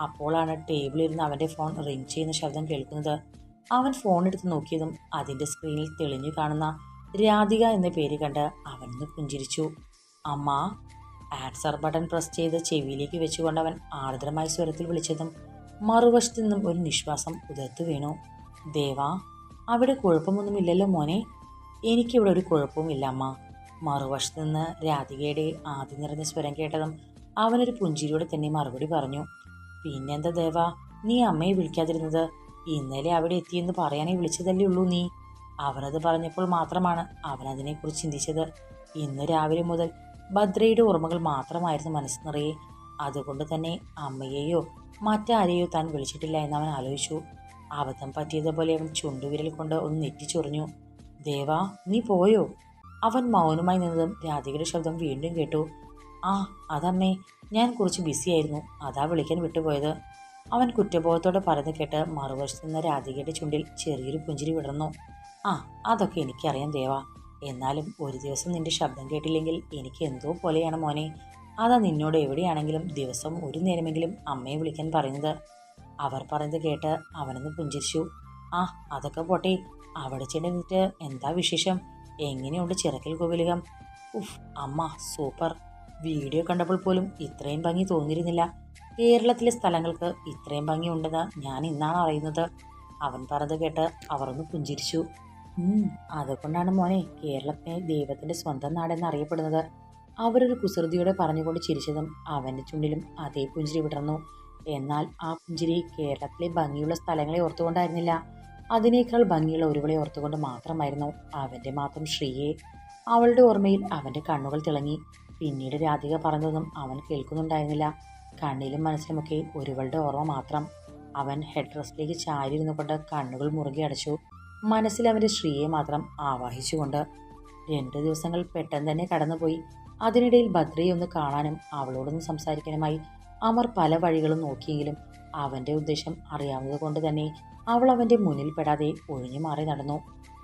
അപ്പോഴാണ് ടേബിളിലിരുന്ന് അവന്റെ ഫോൺ റിംഗ് ചെയ്യുന്ന ശബ്ദം കേൾക്കുന്നത്. അവൻ ഫോൺ എടുത്ത് നോക്കിയതും അതിന്റെ സ്ക്രീനിൽ തെളിഞ്ഞു കാണുന്ന രാധിക എന്ന പേര് കണ്ട് അവനൊന്ന് പുഞ്ചിരിച്ചു. അമ്മ ആൻസർ ബട്ടൺ പ്രസ് ചെയ്ത് ചെവിയിലേക്ക് വെച്ചുകൊണ്ട് അവൻ ആർദ്രമായ സ്വരത്തിൽ വിളിച്ചതും മറുവശത്തു നിന്നും ഒരു നിശ്വാസം ഉതിർത്തു വീണു. ദേവാ അവിടെ കുഴപ്പമൊന്നുമില്ലല്ലോ മോനെ. എനിക്കിവിടെ ഒരു കുഴപ്പവുമില്ല അമ്മ. മറുവശത്ത് നിന്ന് രാധികയുടെ ആദ്യം നിറഞ്ഞ സ്വരം കേട്ടതും അവനൊരു പുഞ്ചിരിയോടെ തന്നെ മറുപടി പറഞ്ഞു. പിന്നെന്താ ദേവ നീ അമ്മയെ വിളിക്കാതിരുന്നത്? ഇന്നലെ അവിടെ എത്തിയെന്ന് പറയാനേ വിളിച്ചതല്ലേ ഉള്ളൂ നീ. അവനത് പറഞ്ഞപ്പോൾ മാത്രമാണ് അവൻ അതിനെക്കുറിച്ച് ചിന്തിച്ചത്. ഇന്ന് രാവിലെ മുതൽ ഭദ്രയുടെ ഓർമ്മകൾ മാത്രമായിരുന്നു മനസ്സ് നിറയെ. അതുകൊണ്ട് തന്നെ അമ്മയെയോ മറ്റാരെയോ താൻ വിളിച്ചിട്ടില്ല എന്ന് അവൻ ആലോചിച്ചു. അബദ്ധം പറ്റിയതുപോലെ അവൻ ചുണ്ടുവിരൽ കൊണ്ട് ഒന്ന് നെറ്റിച്ചൊറിഞ്ഞു. ദേവാ നീ പോയോ? അവൻ മൗനമായി നിന്നതും രാധികയുടെ ശബ്ദം വീണ്ടും കേട്ടു. ആ അതമ്മേ ഞാൻ കുറച്ച് ബിസിയായിരുന്നു അതാ വിളിക്കാൻ വിട്ടുപോയത്. അവൻ കുറ്റബോധത്തോടെ പറഞ്ഞു കേട്ട് മറുവശത്ത് നിന്ന് രാധികയുടെ ചുണ്ടിൽ ചെറിയൊരു പുഞ്ചിരി വിടർന്നു. ആ അതൊക്കെ എനിക്കറിയാം ദേവാ. എന്നാലും ഒരു ദിവസം നിന്റെ ശബ്ദം കേട്ടില്ലെങ്കിൽ എനിക്ക് എന്തോ പോലെയാണ് മോനെ. അതാ നിന്നോട് എവിടെയാണെങ്കിലും ദിവസം ഒരു നേരമെങ്കിലും അമ്മയെ വിളിക്കാൻ പറയുന്നത്. അവർ പറഞ്ഞത് കേട്ട് അവനൊന്ന് പുഞ്ചിരിച്ചു. ആ അതൊക്കെ പോട്ടെ. അവിടെ ചെന്നിട്ട് എന്താ വിശേഷം? എങ്ങനെയുണ്ട് ചിറക്കൽ കോവിലകം? ഉഫ് അമ്മ സൂപ്പർ. വീഡിയോ കണ്ടപ്പോൾ പോലും ഇത്രയും ഭംഗി തോന്നിയിരുന്നില്ല. കേരളത്തിലെ സ്ഥലങ്ങൾക്ക് ഇത്രയും ഭംഗി ഉണ്ടെന്ന് ഞാൻ ഇന്നാണ് അറിയുന്നത്. അവൻ പറഞ്ഞത് കേട്ട് അവർ ഒന്ന് പുഞ്ചിരിച്ചു അതുകൊണ്ടാണ് മോനെ കേരളത്തിനെ ദൈവത്തിന്റെ സ്വന്തം നാടെന്ന് അറിയപ്പെടുന്നത്. അവരൊരു കുസൃതിയോടെ പറഞ്ഞുകൊണ്ട് ചിരിച്ചതും അവന്റെ ചുണ്ടിലും അതേ പുഞ്ചിരി വിടർന്നു. എന്നാൽ ആ പുഞ്ചിരി കേരളത്തിലെ ഭംഗിയുള്ള സ്ഥലങ്ങളെ ഓർത്തുകൊണ്ടായിരുന്നില്ല. അതിനേക്കാൾ ഭംഗിയുള്ള ഒരുവളെ ഓർത്തുകൊണ്ട് മാത്രമായിരുന്നു അവന്റെ മാത്രം ശ്രീയെ. അവളുടെ ഓർമ്മയിൽ അവന്റെ കണ്ണുകൾ തിളങ്ങി. പിന്നീട് രാധിക പറഞ്ഞതൊന്നും അവൻ കേൾക്കുന്നുണ്ടായിരുന്നില്ല. കണ്ണിലും മനസ്സിലുമൊക്കെ ഒരുവളുടെ ഓർമ്മ മാത്രം. അവൻ ഹെഡ് റെസ്റ്റിലേക്ക് ചാരിയിരുന്നു കൊണ്ട് കണ്ണുകൾ മുറുകെ അടച്ചു. മനസ്സിൽ അവന്റെ ശ്രീയെ മാത്രം ആവാഹിച്ചുകൊണ്ട് രണ്ട് ദിവസങ്ങൾ പെട്ടെന്ന് തന്നെ കടന്നുപോയി. അതിനിടയിൽ ഭദ്രയെ ഒന്ന് കാണാനും അവളോടൊന്ന് സംസാരിക്കാനുമായി അമർ പല വഴികളും നോക്കിയെങ്കിലും അവന്റെ ഉദ്ദേശം അറിയാവുന്നത് കൊണ്ട് തന്നെ അവൾ അവന്റെ മുന്നിൽ പെടാതെ ഒഴിഞ്ഞു മാറി നടന്നു.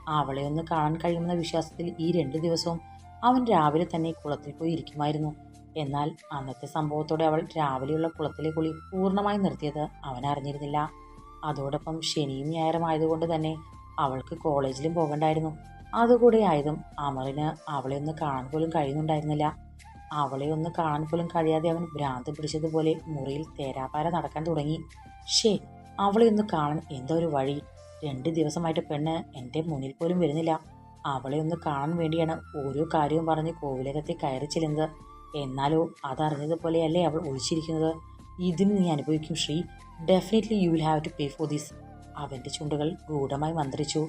അവളെ ഒന്ന് കാണാൻ കഴിയുമെന്ന വിശ്വാസത്തിൽ ഈ രണ്ട് ദിവസവും അവൻ രാവിലെ തന്നെ കുളത്തിൽ പോയി ഇരിക്കുമായിരുന്നു. എന്നാൽ അന്നത്തെ സംഭവത്തോടെ അവൾ രാവിലെയുള്ള കുളത്തിലെ കുളി പൂർണമായി നിർത്തിയത് അവൻ അറിഞ്ഞിരുന്നില്ല. അതോടൊപ്പം ശനിയും ഞായറും ആയതുകൊണ്ട് തന്നെ അവൾക്ക് കോളേജിലും പോകണ്ടായിരുന്നു. അതുകൂടെ ആയതും അമറിന് അവളെ ഒന്ന് കാണാൻ പോലും കഴിയുന്നുണ്ടായിരുന്നില്ല. അവളെ ഒന്ന് കാണാൻ പോലും കഴിയാതെ അവൻ ഭ്രാന്ത് പിടിച്ചതുപോലെ മുറിയിൽ തേരാപ്പാര നടക്കാൻ തുടങ്ങി. ഷേ അവളെ ഒന്ന് കാണാൻ എന്തോ ഒരു വഴി. രണ്ട് ദിവസമായിട്ട് പെണ്ണ് എന്റെ മുന്നിൽ പോലും വരുന്നില്ല. അവളെ ഒന്ന് കാണാൻ വേണ്ടിയാണ് ഓരോ കാര്യവും പറഞ്ഞ് കോവിലകത്തെ കയറി ചെല്ലുന്നത്. എന്നാലോ അതറിഞ്ഞതുപോലെയല്ലേ അവൾ ഒളിച്ചിരിക്കുന്നത്? ഇതിന് നീ അനുഭവിക്കും Sree. Definitely you will have to pay for this അവന്റെ ചുണ്ടുകൾ ഗൂഢമായി മന്ത്രിച്ചു.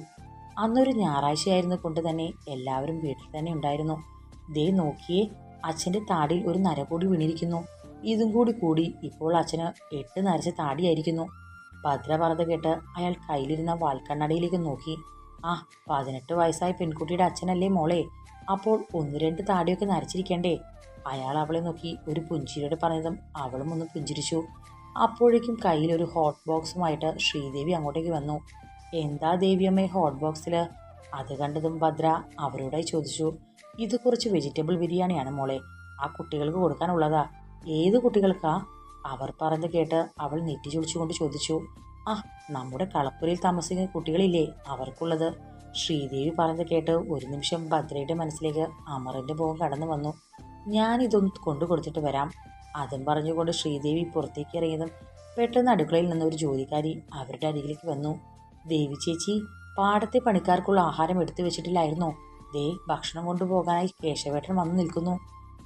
അന്നൊരു ഞായറാഴ്ചയായിരുന്നു കൊണ്ട് തന്നെ എല്ലാവരും വീട്ടിൽ തന്നെ ഉണ്ടായിരുന്നു. ദേ നോക്കിയേ അച്ഛന്റെ താടിയിൽ ഒരു നരകൂടി വീണിരിക്കുന്നു. ഇതും കൂടി കൂടി ഇപ്പോൾ അച്ഛന് എട്ട് നരച്ച താടിയായിരിക്കുന്നു. ഭദ്ര പറത് കേട്ട് അയാൾ കയ്യിലിരുന്ന വാൽക്കണ്ണടയിലേക്ക് നോക്കി. ആ പതിനെട്ട് വയസ്സായ പെൺകുട്ടിയുടെ അച്ഛനല്ലേ മോളെ? അപ്പോൾ ഒന്ന് രണ്ട് താടിയൊക്കെ നരച്ചിരിക്കണ്ടേ? അയാൾ അവളെ നോക്കി. ഒരു പുഞ്ചിരിയോട് പറഞ്ഞതും അവളും ഒന്ന് പുഞ്ചിരിച്ചു. അപ്പോഴേക്കും കയ്യിൽ ഒരു ഹോട്ട് ബോക്സുമായിട്ട് ശ്രീദേവി അങ്ങോട്ടേക്ക് വന്നു. എന്താ ദേവിയമ്മേ ഹോട്ട് ബോക്സിൽ അത് കണ്ടതും ഭദ്ര അവരോടായി ചോദിച്ചു. ഇത് കുറച്ച് വെജിറ്റബിൾ ബിരിയാണിയാണ് മോളെ. ആ കുട്ടികൾക്ക് കൊടുക്കാനുള്ളതാ. ഏത് കുട്ടികൾക്കാ? അവർ പറഞ്ഞു കേട്ട് അവൾ നെറ്റി ചുളിച്ചുകൊണ്ട് ചോദിച്ചു. ആ നമ്മുടെ കളപ്പുരയിൽ താമസിക്കുന്ന കുട്ടികളില്ലേ അവർക്കുള്ളത്? ശ്രീദേവി പറഞ്ഞു കേട്ട് ഒരു നിമിഷം ഭദ്രയുടെ മനസ്സിലേക്ക് അമറിന്റെ മുഖം കടന്നു വന്നു. ഞാനിതൊന്ന് കൊണ്ടു കൊടുത്തിട്ട് വരാം. അതും പറഞ്ഞുകൊണ്ട് ശ്രീദേവി പുറത്തേക്ക് ഇറങ്ങിയതും പെട്ടെന്ന് അടുക്കളയിൽ നിന്ന് ഒരു ജോലിക്കാരി അവരുടെ അരികിലേക്ക് വന്നു. ദേവി ചേച്ചി പാടത്തെ പണിക്കാർക്കുള്ള ആഹാരം എടുത്തു വെച്ചിട്ടില്ലായിരുന്നോ? ദേ ഭക്ഷണം കൊണ്ടുപോകാനായി കേശവേട്ടൻ വന്നു നിൽക്കുന്നു.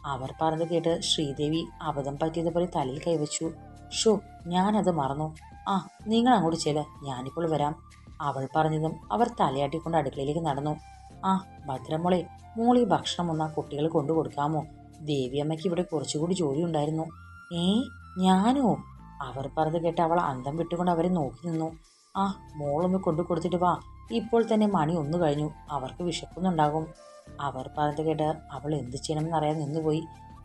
അവർ പറഞ്ഞു കേട്ട് ശ്രീദേവി അബദ്ധം പറ്റിയതുപോലെ തലയിൽ കൈവച്ചു. ഷോ ഞാനത് മറന്നു. ആ നിങ്ങൾ അങ്ങോട്ട് ചെല്ല ഞാനിപ്പോൾ വരാം. അവൾ പറഞ്ഞതും അവർ തലയാട്ടിക്കൊണ്ട് അടുക്കളയിലേക്ക് നടന്നു. ആ ഭദ്രമോളെ മോളി ഭക്ഷണം ഒന്ന് കുട്ടികൾ കൊണ്ടു കൊടുക്കാമോ? ദേവിയമ്മയ്ക്ക് ഇവിടെ കുറച്ചുകൂടി ജോലി ഉണ്ടായിരുന്നു. ഏ ഞാനോ? അവർ പറഞ്ഞു കേട്ട് അവൾ അന്തം വിട്ടുകൊണ്ട് അവരെ നോക്കി നിന്നു. ആ മോളൊന്ന് കൊണ്ടു കൊടുത്തിട്ട് വാ. ഇപ്പോൾ തന്നെ മണി ഒന്ന് കഴിഞ്ഞു. അവർക്ക് വിശക്കുന്നുണ്ടാകും അവർ പറഞ്ഞത് കേട്ട് അവൾ എന്ത് ചെയ്യണമെന്നറിയാൻ നിന്നുപോയി.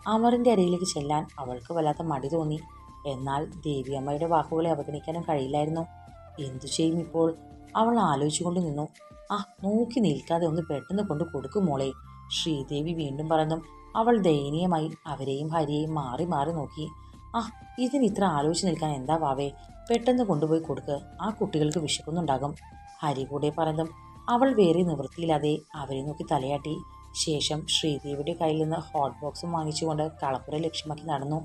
അമറിന്റെ അരികിലേക്ക് ചെല്ലാൻ അവൾക്ക് വല്ലാത്ത മടി തോന്നി. എന്നാൽ ദേവിയമ്മയുടെ വാക്കുകളെ അവഗണിക്കാനും കഴിയില്ലായിരുന്നു. എന്തു ചെയ്യും ഇപ്പോൾ? അവൾ ആലോചിച്ചുകൊണ്ട് നിന്നു. ആ നോക്കി നിൽക്കാതെ ഒന്ന് പെട്ടെന്ന് കൊണ്ട് കൊടുക്കും മോളെ ശ്രീദേവി വീണ്ടും പറഞ്ഞു. അവൾ ദയനീയമായി അവരെയും ഹരിയെയും മാറി മാറി നോക്കി. ആ ഇതിന് ഇത്ര ആലോചിച്ച് നിൽക്കാൻ എന്താ വാവേ? പെട്ടെന്ന് കൊണ്ടുപോയി കൊടുക്ക്. ആ കുട്ടികൾക്ക് വിശക്കുന്നുണ്ടാകും ഹരി കൂടെ പറഞ്ഞതും അവൾ വേറെ നിവൃത്തിയില്ലാതെ അവരെ നോക്കി തലയാട്ടി. ശേഷം ശ്രീദേവിയുടെ കയ്യിൽ നിന്ന് ഹോട്ട് ബോക്സും വാങ്ങിച്ചുകൊണ്ട് കളപ്പുര ലക്ഷ്യമാക്കി നടന്നു.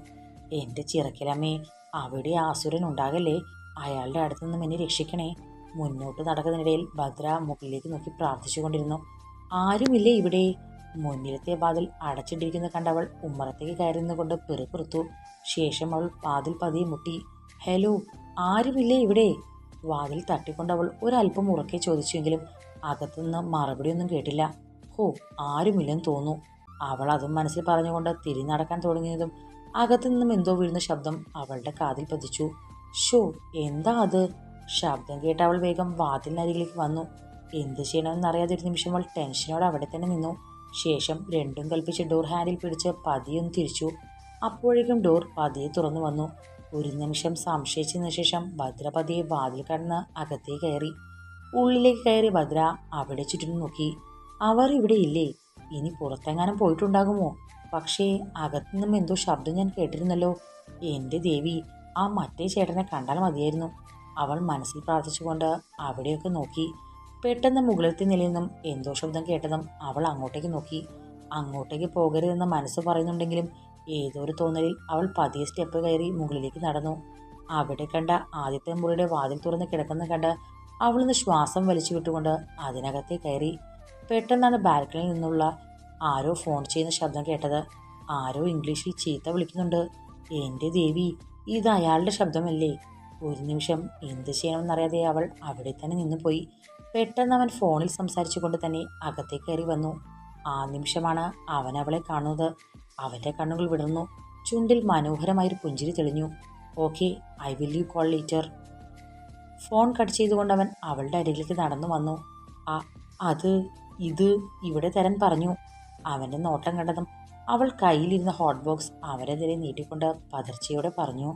എന്റെ ചിറക്കിലമ്മേ അവിടെ ആസുരൻ ഉണ്ടാകല്ലേ? അയാളുടെ അടുത്തു നിന്നും എന്നെ രക്ഷിക്കണേ. മുന്നോട്ട് നടക്കുന്നതിനിടയിൽ ഭദ്ര മുകളിലേക്ക് നോക്കി പ്രാർത്ഥിച്ചുകൊണ്ടിരുന്നു. ആരുമില്ലേ ഇവിടെ? മുന്നിലത്തെ വാതിൽ അടച്ചിട്ടിരിക്കുന്ന കണ്ടവൾ ഉമ്മറത്തേക്ക് കയറി നിന്നുകൊണ്ട് പെറുപുറത്തു. ശേഷം അവൾ വാതിൽ പതിയെ മുട്ടി. ഹലോ ആരുമില്ലേ ഇവിടെ? വാതിൽ തട്ടിക്കൊണ്ടവൾ ഒരല്പം ഉറക്കെ ചോദിച്ചുവെങ്കിലും അകത്തുനിന്ന് മറുപടിയൊന്നും കേട്ടില്ല. ഹോ ആരുമില്ലെന്ന് തോന്നു അവൾ അതും മനസ്സിൽ പറഞ്ഞുകൊണ്ട് തിരി നടക്കാൻ തുടങ്ങിയതും അകത്തു നിന്നും എന്തോ വീഴുന്ന ശബ്ദം അവളുടെ കാതിൽ പതിച്ചു. ഷോ എന്താ അത്? ശബ്ദം കേട്ട് അവൾ വേഗം വാതിലിനരികിലേക്ക് വന്നു. എന്ത് ചെയ്യണമെന്നറിയാതെ ഒരു നിമിഷം അവൾ ടെൻഷനോടെ അവിടെ തന്നെ നിന്നു. ശേഷം രണ്ടും കൽപ്പിച്ച് ഡോർ ഹാൻഡിൽ പിടിച്ച് പതിയൊന്ന് തിരിച്ചു. അപ്പോഴേക്കും ഡോർ പതിയെ തുറന്നു വന്നു. ഒരു നിമിഷം സംശയിച്ചതിനു ശേഷം ഭദ്ര വാതിൽ കടന്ന് അകത്തേ കയറി. ഉള്ളിലേക്ക് കയറി ഭദ്ര അവിടെ ചുറ്റും നോക്കി. അവർ ഇവിടെ ഇല്ലേ? ഇനി പുറത്തെങ്ങാനും പോയിട്ടുണ്ടാകുമോ? പക്ഷേ അകത്തുനിന്നും എന്തോ ശബ്ദം ഞാൻ കേട്ടിരുന്നല്ലോ. എന്റെ ദേവി ആ മറ്റേ ചേട്ടനെ കണ്ടാൽ മതിയായിരുന്നു. അവൾ മനസ്സിൽ പ്രാർത്ഥിച്ചുകൊണ്ട് അവിടെയൊക്കെ നോക്കി. പെട്ടെന്ന് മുകളിലത്തെ നിലയിൽ നിന്നും എന്തോ ശബ്ദം കേട്ടതും അവൾ അങ്ങോട്ടേക്ക് നോക്കി. അങ്ങോട്ടേക്ക് പോകരുതെന്ന് മനസ്സ് പറയുന്നുണ്ടെങ്കിലും ഏതോ ഒരു തോന്നലിൽ അവൾ പതിയെ സ്റ്റെപ്പ് കയറി മുകളിലേക്ക് നടന്നു. അവിടെ കണ്ട ആദ്യത്തെ മുറിയുടെ വാതിൽ തുറന്ന് കിടക്കുന്ന കണ്ട് അവളിന്ന് ശ്വാസം വലിച്ചു വിട്ടുകൊണ്ട് അതിനകത്തെ കയറി. പെട്ടെന്നാണ് ബാൽക്കണിയിൽ നിന്നുള്ള ആരോ ഫോൺ ചെയ്യുന്ന ശബ്ദം കേട്ടത്. ആരോ ഇംഗ്ലീഷിൽ ചീത്ത വിളിക്കുന്നുണ്ട്. എന്റെ ദേവി ഇത് അയാളുടെ ശബ്ദമല്ലേ? ഒരു നിമിഷം എന്ത് ചെയ്യണമെന്നറിയാതെ അവൾ അവിടെ തന്നെ നിന്നുപോയി പെട്ടെന്ന് അവൻ ഫോണിൽ സംസാരിച്ചുകൊണ്ട് തന്നെ അകത്തേക്ക് കയറി വന്നു. ആ നിമിഷമാണ് അവൻ അവളെ കാണുന്നത്. അവന്റെ കണ്ണുകൾ വിടർന്നു. ചുണ്ടിൽ മനോഹരമായൊരു പുഞ്ചിരി തെളിഞ്ഞു. Okay I will you call later phone cut ചെയ്തുകൊണ്ട് അവൻ അവളുടെ അരികിലേക്ക് നടന്നു വന്നു. ആ അത് ഇത് ഇവിടെ തരാൻ പറഞ്ഞു. അവന്റെ നോട്ടം കണ്ടതും അവൾ കയ്യിലിരുന്ന ഹോട്ട് ബോക്സ് അവരെതിരെ നീട്ടിക്കൊണ്ട് പതർച്ചയോടെ പറഞ്ഞു.